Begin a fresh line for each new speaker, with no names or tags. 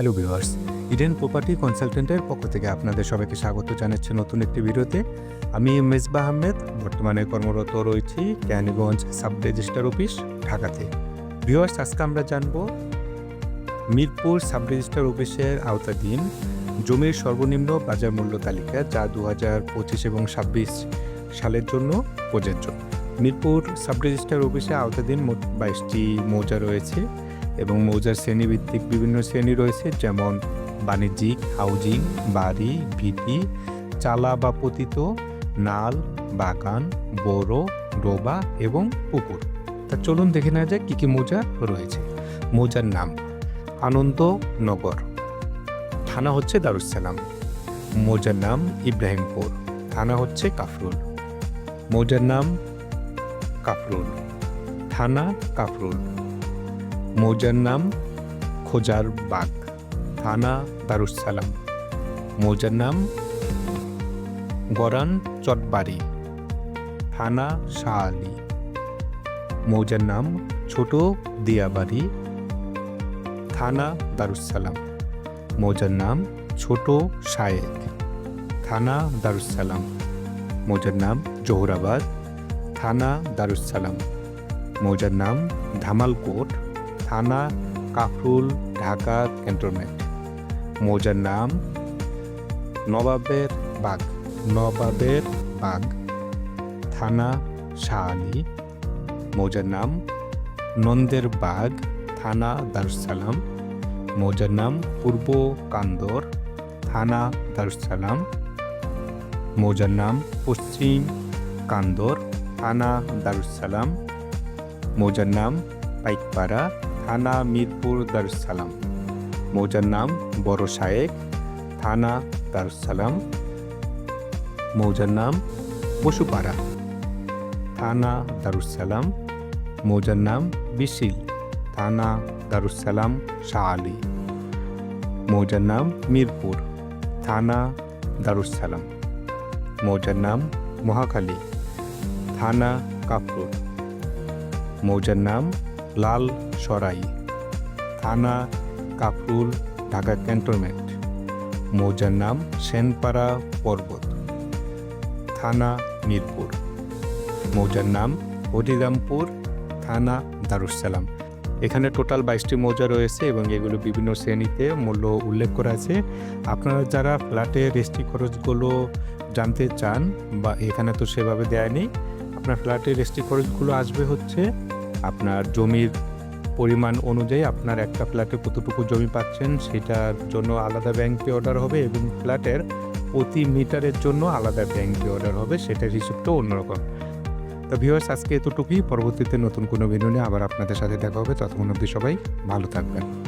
Hello viewers Eden property কনসালটেন্টের পক্ষ থেকে আপনাদের সবাইকে স্বাগত জানাচ্ছি নতুন একটি ভিডিওতে। আমি মেজবা আহমেদ, বর্তমানে কর্মরত রয়েছি ক্যানিগঞ্জ সাব রেজিস্টার অফিস, ঢাকাতে। ভিউয়ার্স আজকে আমরা জানব মিরপুর সাব রেজিস্টার অফিসের আওতাধীন জমির সর্বনিম্ন বাজার মূল্য তালিকা যা দু হাজার পঁচিশ এবং ছাব্বিশ সালের জন্য প্রযোজ্য। মিরপুর সাব রেজিস্টার অফিসে আওতাধীন মোট বাইশটি মৌজা রয়েছে। এবং মৌজার শ্রেণীভিত্তিক বিভিন্ন শ্রেণি রয়েছে, যেমন বাণিজ্যিক, হাউজিং, বাড়ি, ভিটি, চালা বা পতিত, নাল, বাগান বড় ডোবা এবং পুকুর। তা চলুন দেখে নেওয়া যায় কী কী মৌজা রয়েছে। মৌজার নাম, আনন্দনগর। থানা হচ্ছে দারুসালাম মৌজার নাম, ইব্রাহিমপুর। থানা হচ্ছে কাফরুল। মৌজার নাম, কাফরুল। থানা, কাফরুল। মৌজার নাম খোজার বাগ, থানা দারুসালাম মৌজার নাম গরান চটবাড়ি, থানা শাহ মৌজার নাম ছোট দিয়াবাড়ি, থানা দারুসালাম মৌজার নাম ছোট শায়েক, থানা দারুসালাম মৌজার নাম জোহরাবাদ, থানা দারুসালাম মৌজার নাম ধামালকোট থানা, কাফরুল, ঢাকা ক্যান্টনমেন্ট। মৌজার নাম, নবাবের বাগ। নবাবের বাগ। থানা শাহ আলী মৌজার নাম, নন্দের বাগ। থানা দারুসালাম মৌজার নাম, পূর্ব কান্দর। থানা দারুসালাম মৌজার নাম, পশ্চিম কান্দর। থানা দারুসালাম মৌজার নাম, পাইকপাড়া। থানা মিরপুর দারুসালাম মৌজার নাম বড় শায়েক, থানা দারুসালাম মৌজার নাম বসুপাড়া থানা দারুসালাম মৌজার নাম বিশিল। থানা দারুসালাম শাহ আলী। মৌজার নাম মিরপুর। থানা দারুসালাম মৌজার নাম মহাখালী। থানা কাপড় মৌজার নাম লাল সরাই, থানা কাফরুল ঢাকা ক্যান্টনমেন্ট। মৌজার নাম সেনপাড়া পর্বত, থানা মিরপুর। মৌজার নাম হরিরামপুর, থানা দারুসালাম এখানে টোটাল বাইশটি মৌজা রয়েছে এবং এগুলো বিভিন্ন শ্রেণীতে মূল্য উল্লেখ করা আছে। আপনারা যারা ফ্ল্যাটে রেজিস্ট্রি খরচগুলো জানতে চান বা এখানে তো সেভাবে দেয়নি, আপনার ফ্ল্যাটের রেজিস্ট্রি খরচগুলো আসবে হচ্ছে আপনার জমির পরিমাণ অনুযায়ী আপনার একটা ফ্ল্যাটে কতটুকু জমি পাচ্ছেন সেটার জন্য আলাদা ব্যাংকে অর্ডার হবে এবং ফ্ল্যাটের প্রতি মিটারের জন্য আলাদা ব্যাংকে অর্ডার হবে, সেটার হিসেবটাও অন্যরকম। তো ভিউয়ার্স আজকে এতটুকুই। পরবর্তীতে নতুন কোনো ভিডিও নিয়ে আবার আপনাদের সাথে দেখা হবে। ততক্ষণ অবধি সবাই ভালো থাকবেন।